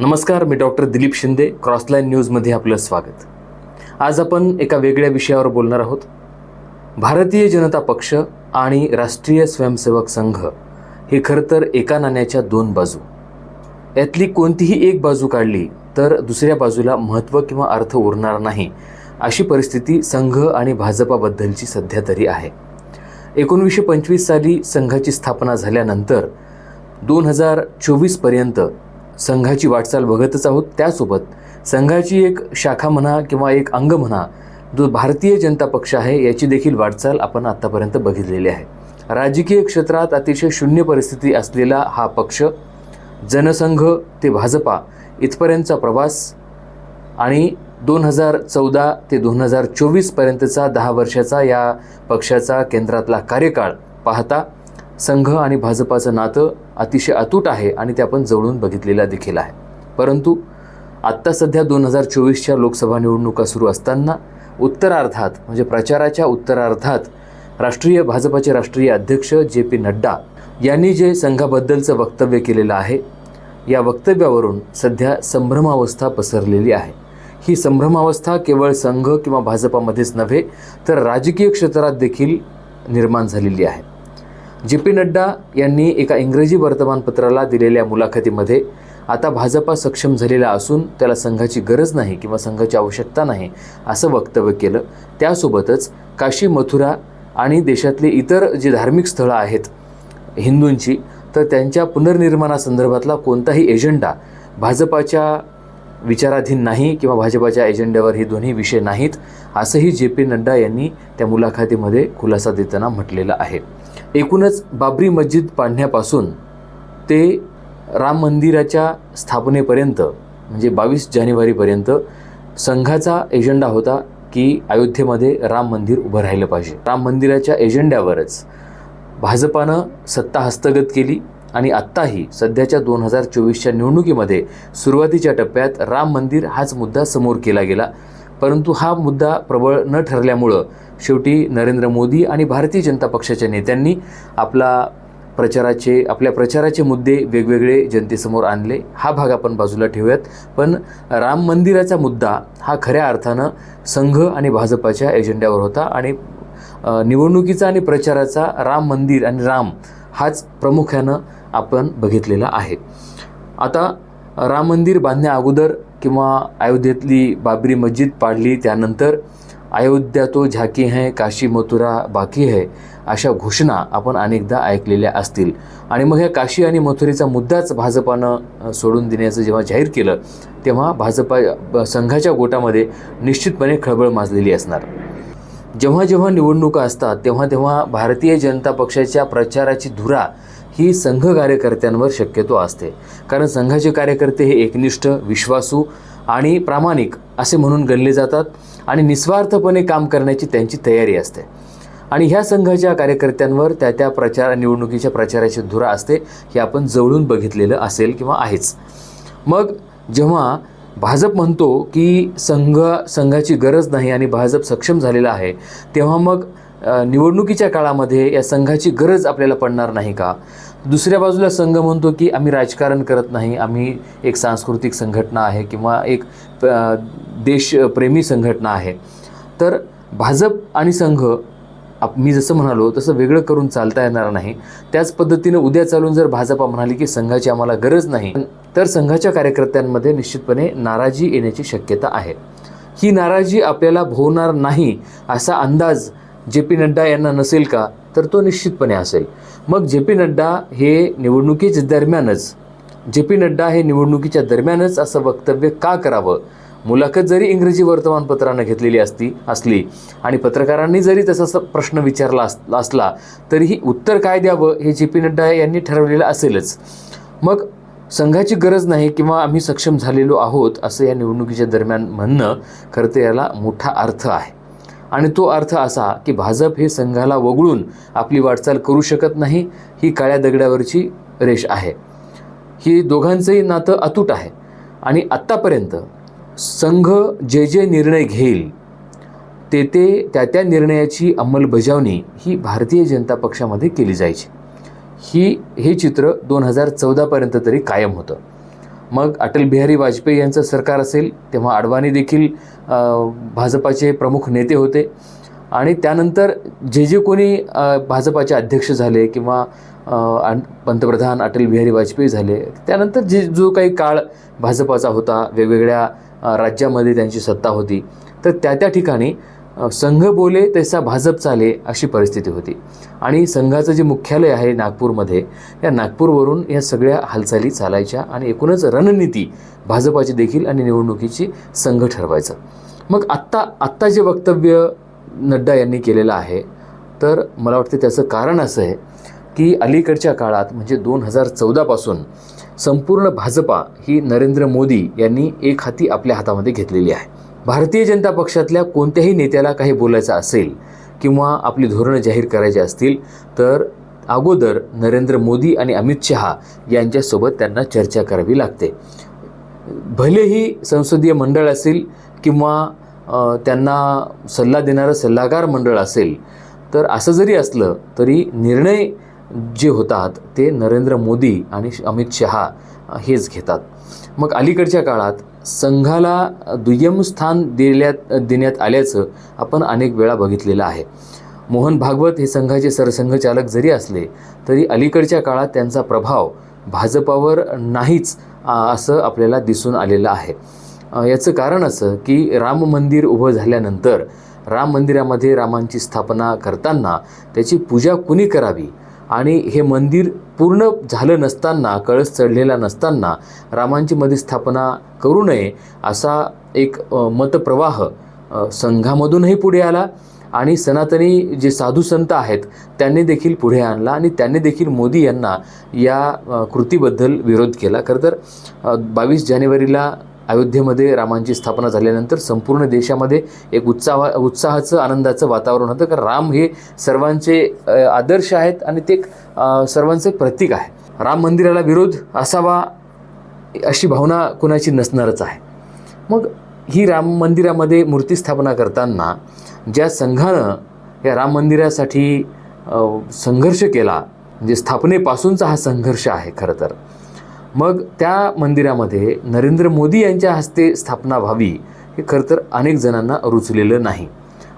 नमस्कार मी doctor Dilip Shinde crossline न्यूजमध्ये आपलं स्वागत. आज आपण एका वेगळ्या विषयावर बोलणार आहोत. भारतीय जनता पक्ष आणि राष्ट्रीय स्वयंसेवक संघ हे खरं तर एका नाण्याच्या दोन बाजू. यातली कोणतीही एक बाजू काढली तर दुसऱ्या बाजूला महत्त्व किंवा अर्थ उरणार नाही अशी परिस्थिती संघ आणि भाजपाबद्दलची सध्या तरी आहे. एकोणीसशे पंचवीस साली संघाची स्थापना झाल्यानंतर दोन हजार चोवीसपर्यंत संघाची वाटचाल बघतच आहोत. त्यासोबत संघाची एक शाखा म्हणा किंवा एक अंग म्हणा जो भारतीय जनता पक्ष आहे याची देखील वाटचाल आपण आत्तापर्यंत बघितलेली आहे. राजकीय क्षेत्रात अतिशय शून्य परिस्थिती असलेला हा पक्ष जनसंघ ते भाजपा इथपर्यंतचा प्रवास आणि दोन हजार चौदा ते दोन हजार चोवीसपर्यंतचा दहा वर्षाचा या पक्षाचा केंद्रातला कार्यकाळ पाहता संघ आणि भाजपाचं नातं अतिशय अतूट आहे आणि ते आपण जवळून बघितलेला देखील आहे. परंतु आत्ता सध्या दोन हजार चोवीसच्या लोकसभा निवडणुका सुरू असताना उत्तरार्धात म्हणजे प्रचाराच्या उत्तरार्धात राष्ट्रीय भाजपाचे राष्ट्रीय अध्यक्ष जे पी नड्डा यांनी जे संघाबद्दलचं वक्तव्य केलेलं आहे या वक्तव्यावरून सध्या संभ्रमावस्था पसरलेली आहे. ही संभ्रमावस्था केवळ संघ किंवा भाजपामध्येच नव्हे तर राजकीय क्षेत्रात देखील निर्माण झालेली आहे. जे पी नड्डा यांनी एका इंग्रजी वर्तमानपत्राला दिलेल्या मुलाखतीमध्ये आता भाजपा सक्षम झालेला असून त्याला संघाची गरज नाही किंवा संघाची आवश्यकता नाही असं वक्तव्य केलं. त्यासोबतच काशी मथुरा आणि देशातले इतर जी धार्मिक स्थळं आहेत हिंदूंची तर त्यांच्या पुनर्निर्माणासंदर्भातला कोणताही एजेंडा भाजपाच्या विचाराधीन नाही किंवा भाजपाच्या एजेंड्यावर हे दोन्ही विषय नाहीत असंही जे पी नड्डा यांनी त्या मुलाखतीमध्ये खुलासा देताना म्हटलेलं आहे. एकूणच बाबरी मस्जिद पाडण्यापासून ते राम मंदिराच्या स्थापनेपर्यंत म्हणजे बावीस जानेवारीपर्यंत संघाचा एजेंडा होता की अयोध्येमध्ये राम मंदिर उभं राहिलं पाहिजे. राम मंदिराच्या एजेंड्यावरच भाजपानं सत्ता हस्तगत केली आणि आत्ताही सध्याच्या दोन हजार चोवीसच्या निवडणुकीमध्ये सुरुवातीच्या टप्प्यात राम मंदिर हाच मुद्दा समोर केला गेला. परंतु हा मुद्दा प्रबळ न ठरल्यामुळं शेवटी नरेंद्र मोदी आणि भारतीय जनता पक्षाच्या नेत्यांनी आपला प्रचाराचे आपल्या प्रचाराचे मुद्दे वेगवेगळे जनतेसमोर आणले. हा भाग आपण बाजूला ठेवूयात. पण राम मंदिराचा मुद्दा हा खऱ्या अर्थानं संघ आणि भाजपाच्या एजेंड्यावर होता आणि निवडणुकीचा आणि प्रचाराचा राम मंदिर आणि राम हाच प्रामुख्यानं आपण बघितलेला आहे. आता राम मंदिर बांधण्या अगोदर किंवा अयोध्येतली बाबरी मस्जिद पाडली त्यानंतर अयोध्या तो झाकी है काशी मथुरा बाकी है अशा घोषणा आपण अनेकदा ऐकलेल्या असतील. आणि मग ह्या काशी आणि मथुरेचा मुद्दाच भाजपानं सोडून देण्याचं जेव्हा जाहीर केलं तेव्हा भाजपा संघाच्या गोटामध्ये निश्चितपणे खळबळ माजलेली असणार. जेव्हा जेव्हा निवडणुका असतात तेव्हा तेव्हा भारतीय जनता पक्षाच्या प्रचाराची धुरा ही संघ कार्यकर्त्यांवर शक्यतो असते. कारण संघाचे कार्यकर्ते हे एकनिष्ठ विश्वासू आणि प्रामाणिक असे म्हणून गणले जातात आणि निस्वार्थपणे काम करण्याची त्यांची तयारी असते. आणि ह्या संघाच्या कार्यकर्त्यांवर त्या त्या प्रचार निवडणुकीच्या प्रचाराची धुरा असते हे आपण जवळून बघितलेलं असेल किंवा आहेच. मग जेव्हा भाजप म्हणतो की संघ संघाची गरज नाही आणि भाजप सक्षम झालेला आहे तेव्हा मग निवडणुकीच्या काळामध्ये या संघाची गरज आपल्याला पडणार नाही का? दुसऱ्या बाजूला संघ म्हणतो की आम्ही राजकारण करत नाही आम्ही एक सांस्कृतिक संघटना आहे किंवा एक देशप्रेमी संघटना आहे. तर भाजप आणि संघ आप मी जसं म्हणालो तसं वेगळं करून चालता येणार नाही. त्याच पद्धतीनं उद्या चालून जर भाजपा म्हणाली की संघाची आम्हाला गरज नाही तर संघाच्या कार्यकर्त्यांमध्ये निश्चितपणे नाराजी येण्याची शक्यता आहे. ही नाराजी आपल्याला भोवणार नाही असा अंदाज जे पी नड्डा यांना नसेल का तर तो निश्चितपणे असेल. मग जे पी नड्डा हे निवडणुकीच्या दरम्यानच जे पी नड्डा हे निवडणुकीच्या दरम्यानच असं वक्तव्य का करावं? मुलाखत जरी इंग्रजी वर्तमानपत्रानं घेतलेली असती असली आणि पत्रकारांनी जरी तसा प्रश्न विचारला अस असला तरीही उत्तर काय द्यावं हे जे पी नड्डा यांनी ठरवलेलं असेलच. मग संघाची गरज नाही किंवा आम्ही सक्षम झालेलो आहोत असं या निवडणुकीच्या दरम्यान म्हणणं खरं तर याला मोठा अर्थ आहे. आणि तो अर्थ असा की भाजप हे संघाला वगळून आपली वाटचाल करू शकत नाही ही काळ्या दगडावरची रेष आहे. ही दोघांचंही नातं अतूट आहे. आणि आत्तापर्यंत संघ जे जे निर्णय घेईल ते ते त्या त्या निर्णयाची अंमलबजावणी ही भारतीय जनता पक्षामध्ये केली जायची. ही हे चित्र दोन हजार चौदापर्यंत तरी कायम होतं. मग अटल बिहारी वाजपेयी यांचं सरकार असेल तेव्हा अडवाणी देखील भाजपाचे प्रमुख नेते होते. आणि त्यानंतर जे जे कोणी भाजपाचे अध्यक्ष झाले किंवा पंतप्रधान अटल बिहारी वाजपेयी झाले त्यानंतर जे जो काही काळ भाजपाचा होता वेगवेगळ्या राज्यामध्ये त्यांची सत्ता होती तर त्या त्या ठिकाणी संघ बोले तसा भाजप चाले अशी परिस्थिती होती. आणि संघाचं जे मुख्यालय आहे नागपूरमध्ये या नागपूरवरून या सगळ्या हालचाली चालायच्या आणि एकूणच रणनीती भाजपाची देखील आणि निवडणुकीची संघ ठरवायचं. मग आत्ता आत्ता जे वक्तव्य नड्डा यांनी केलेलं आहे तर मला वाटतं त्याचं कारण असं आहे की अलीकडच्या काळात म्हणजे दोन हजार चौदापासून संपूर्ण भाजपा ही नरेंद्र मोदी यांनी एक हाती आपल्या हातामध्ये घेतलेली आहे. भारतीय जनता पक्षातल्या कोणत्याही नेत्याला काही बोलायचं असेल किंवा आपली धोरणं जाहीर करायची असतील तर अगोदर नरेंद्र मोदी आणि अमित शहा यांच्यासोबत त्यांना चर्चा करावी लागते. भलेही संसदीय मंडळ असेल किंवा त्यांना सल्ला देणारं सल्लागार मंडळ असेल तर असं जरी असलं तरी निर्णय जे होतात ते नरेंद्र मोदी आणि अमित शहा हेच घेतात. मग अलीकडच्या काळात संघाला दुय्यम स्थान दिल्यात देण्यात आल्याचं आपण अनेक वेळा बघितलेलं आहे. मोहन भागवत हे संघाचे सरसंघचालक जरी असले तरी अलीकडच्या काळात त्यांचा प्रभाव भाजपावर नाहीच असं आपल्याला दिसून आलेलं आहे. याचं कारण असं की राम मंदिर उभं झाल्यानंतर राम मंदिरामध्ये रामांची स्थापना करताना त्याची पूजा कुणी करावी? आणि हे मंदिर पूर्ण झालं नसताना कळस चढलेला नसताना रामांची मध्ये स्थापना करू नये असा एक मतप्रवाह संघामधूनही पुढे आला आणि सनातनी जे साधू संत आहेत त्यांनी देखील पुढे आणला आणि त्यांनी देखील मोदी यांना या कृतीबद्दल विरोध केला. खरं तर बावीस जानेवारीला अयोध्येमध्ये रामांची स्थापना झाल्यानंतर संपूर्ण देशामध्ये एक उत्साह उत्साहाचं आनंदाचं वातावरण होतं. कारण राम हे सर्वांचे आदर्श आहेत आणि ते एक, सर्वांचे प्रतीक आहे. राम मंदिराला विरोध असावा अशी भावना कुणाची नसणारच आहे. मग ही राम मंदिरामध्ये मूर्ती स्थापना करताना ज्या संघानं या राम मंदिरासाठी संघर्ष केला म्हणजे स्थापनेपासूनचा हा संघर्ष आहे खरं तर मग त्या मंदिरामध्ये नरेंद्र मोदी यांच्या हस्ते स्थापना व्हावी हे खरं तर अनेक जणांना रुचलेलं नाही.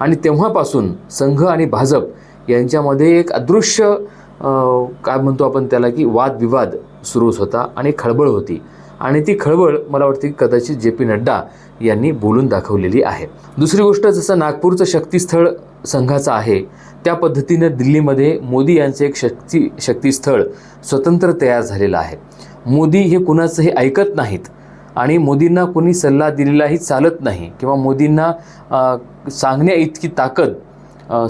आणि तेव्हापासून संघ आणि भाजप यांच्यामध्ये एक अदृश्य काय म्हणतो आपण त्याला की वादविवाद सुरूच होता आणि खळबळ होती. आणि ती खळबळ मला वाटते की कदाचित जे पी नड्डा यांनी बोलून दाखवलेली आहे. दुसरी गोष्ट जसं नागपूरचं शक्तीस्थळ संघाचं आहे त्या पद्धतीनं दिल्लीमध्ये मोदी यांचं एक शक्ती शक्तीस्थळ स्वतंत्र तयार झालेलं आहे. मोदी हे कुणाचंही ऐकत नाहीत आणि मोदींना कोणी सल्ला दिलेलाही चालत नाही किंवा मोदींना सांगण्या इतकी ताकद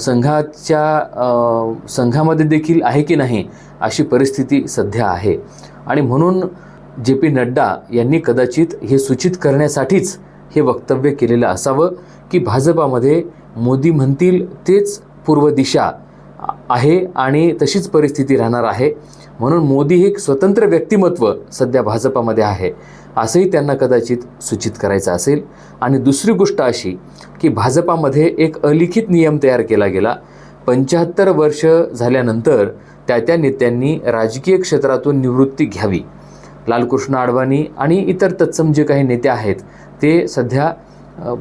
संघाच्या संघामध्ये देखील आहे की नाही अशी परिस्थिती सध्या आहे. आणि म्हणून जे पी नड्डा यांनी कदाचित हे सूचित करण्यासाठीच हे वक्तव्य केलेलं असावं की भाजपामध्ये मोदी म्हणतील तेच पूर्व दिशा आहे आणि तशीच परिस्थिती राहणार आहे. म्हणून मोदी हे एक स्वतंत्र व्यक्तिमत्व सध्या भाजपामध्ये आहे असंही त्यांना कदाचित सूचित करायचं असेल. आणि दुसरी गोष्ट अशी की भाजपामध्ये एक अलिखित नियम तयार केला गेला. पंच्याहत्तर वर्ष झाल्यानंतर त्या त्या नेत्यांनी राजकीय क्षेत्रातून निवृत्ती घ्यावी. लालकृष्ण अडवाणी आणि इतर तत्सम जे काही नेते आहेत ते सध्या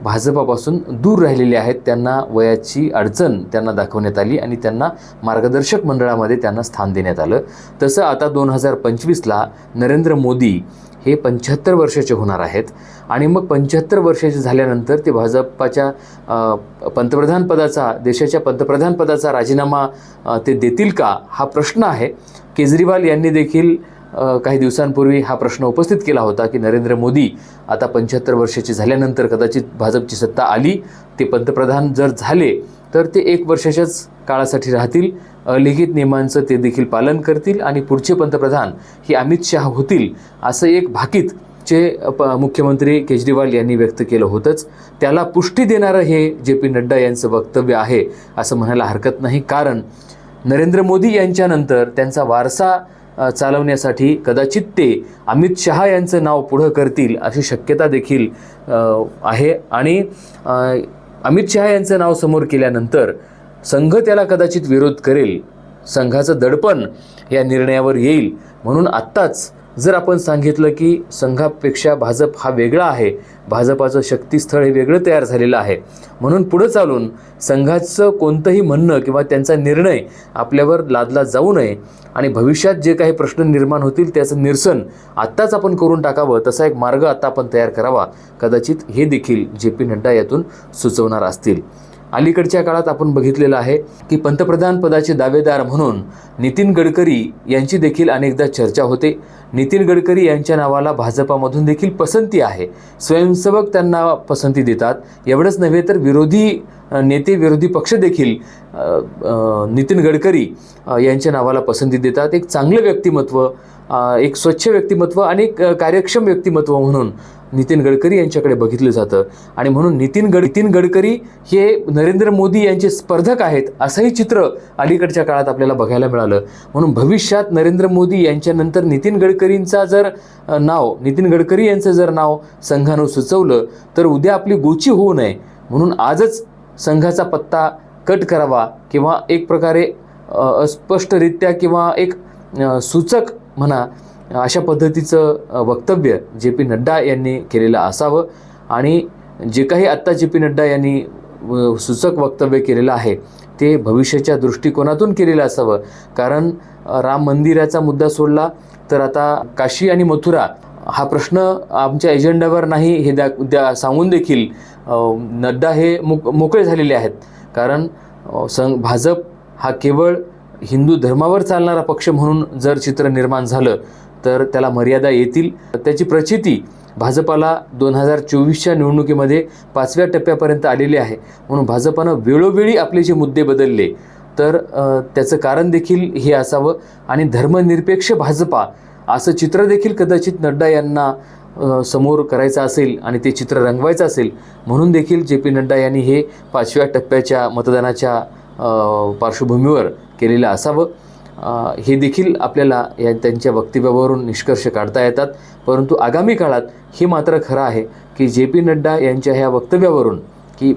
भाजपापासून दूर राहिलेले आहेत. त्यांना वयाची अडचण त्यांना दाखवण्यात आली आणि त्यांना मार्गदर्शक मंडळामध्ये त्यांना स्थान देण्यात आलं. तसं आता दोन हजार पंचवीसला नरेंद्र मोदी हे पंच्याहत्तर वर्षाचे होणार आहेत आणि मग पंच्याहत्तर वर्षाचे झाल्यानंतर ते भाजपाच्या पंतप्रधानपदाचा देशाच्या पंतप्रधानपदाचा राजीनामा ते देतील का हा प्रश्न आहे. केजरीवाल यांनी देखील काही दिवसांपूर्वी हा प्रश्न उपस्थित केला होता की नरेंद्र मोदी आता पंच्याहत्तर वर्षाची झाल्यानंतर कदाचित भाजपची सत्ता आली ते पंतप्रधान जर झाले तर ते एक वर्षाच्याच काळासाठी राहतील. लिखित नियमांचं ते देखील पालन करतील आणि पुढचे पंतप्रधान हे अमित शहा होतील असं एक भाकीत जे प मुख्यमंत्री केजरीवाल यांनी व्यक्त केलं होतंच. त्याला पुष्टी देणारं हे जे पी नड्डा यांचं वक्तव्य आहे असं म्हणायला हरकत नाही. कारण नरेंद्र मोदी यांच्यानंतर त्यांचा वारसा चालवण्यासाठी कदाचित ते अमित शहा यांचं नाव पुढं करतील अशी शक्यता देखील आहे. आणि अमित शहा यांचं नाव समोर केल्यानंतर संघ त्याला कदाचित विरोध करेल. संघाचं दडपण या निर्णयावर येईल. म्हणून आत्ताच जर आपण सांगितलं की संघापेक्षा भाजप हा वेगळा आहे भाजपाचं शक्तीस्थळ हे वेगळं तयार झालेलं आहे. म्हणून पुढं चालून संघाचं कोणतंही म्हणणं किंवा त्यांचा निर्णय आपल्यावर लादला जाऊ नये आणि भविष्यात जे काही प्रश्न निर्माण होतील त्याचं निरसन आत्ताच आपण करून टाकावं तसा एक मार्ग आत्ता आपण तयार करावा. कदाचित हे देखील जे पी नड्डा यातून सुचवणार असतील. अलीकडच्या काळात आपण बघितलेलं आहे की पंतप्रधान पदाचे दावेदार म्हणून नितीन गडकरी यांची देखील अनेकदा चर्चा होते. नितीन गडकरी यांच्या नावाला भाजपामधून देखील पसंती आहे. स्वयंसेवक त्यांना पसंती देतात. एवढंच नव्हे तर विरोधी नेते विरोधी पक्ष देखील नितीन गडकरी यांच्या नावाला पसंती देतात. एक चांगलं व्यक्तिमत्व एक स्वच्छ व्यक्तिमत्व आणि एक कार्यक्षम व्यक्तिमत्व म्हणून नितीन गडकरी यांच्याकडे बघितलं जातं. आणि म्हणून नितीन गड नितीन गडकरी हे नरेंद्र मोदी यांचे स्पर्धक आहेत असंही चित्र अलीकडच्या काळात आपल्याला बघायला मिळालं. म्हणून भविष्यात नरेंद्र मोदी यांच्यानंतर नितीन गडकरींचा जर नाव नितीन गडकरी यांचं जर नाव संघानं सुचवलं तर उद्या आपली गोची होऊ नये. म्हणून आजच संघाचा पत्ता कट करावा किंवा एक प्रकारे अस्पष्टरित्या किंवा एक सूचक म्हणा अशा पद्धतीचं वक्तव्य जे पी नड्डा यांनी केलेलं असावं आणि जे काही आत्ता जे पी नड्डा यांनी सूचक वक्तव्य केलेलं आहे ते भविष्याच्या दृष्टिकोनातून केलेलं असावं. कारण राम मंदिराचा मुद्दा सोडला तर आता काशी आणि मथुरा हा प्रश्न आमच्या एजेंड्यावर नाही हे द्या द्या सांगून देखील नड्डा हे मोक मोकळे झालेले आहेत. कारण संघ भाजप हा केवळ हिंदू धर्मावर चालणारा पक्ष म्हणून जर चित्र निर्माण झालं तर त्याला मर्यादा येतील. त्याची प्रचिती भाजपाला दोन हजार चोवीसच्या निवडणुकीमध्ये पाचव्या टप्प्यापर्यंत आलेली आहे. म्हणून भाजपानं वेळोवेळी आपले जे मुद्दे बदलले तर त्याचं कारण देखील हे असावं. आणि धर्मनिरपेक्ष भाजपा असं चित्र देखील कदाचित नड्डा यांना समोर करायचं असेल आणि ते चित्र रंगवायचं असेल म्हणून देखील जे पी नड्डा यांनी हे पाचव्या टप्प्याच्या मतदानाच्या पार्श्वभूमीवर केलेलं असावं. हे देखील आपल्याला या त्यांच्या वक्तव्यावरून निष्कर्ष काढता येतात. परंतु आगामी काळात हे मात्र खरं आहे की जे पी नड्डा यांच्या ह्या वक्तव्यावरून की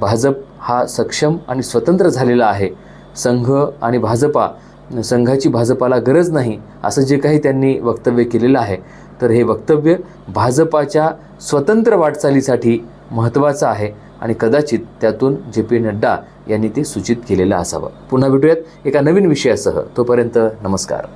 भाजप हा सक्षम आणि स्वतंत्र झालेला आहे. संघ आणि भाजपा संघाची भाजपाला गरज नाही असं जे काही त्यांनी वक्तव्य केलेलं आहे. तर हे वक्तव्य भाजपाच्या स्वतंत्र वाटचालीसाठी महत्त्वाचं आहे. आणि कदाचित त्यातून जे पी नड्डा यांनी ते सूचित केलेलं असावं. पुन्हा भेटूयात एका नवीन विषयासह. तोपर्यंत नमस्कार.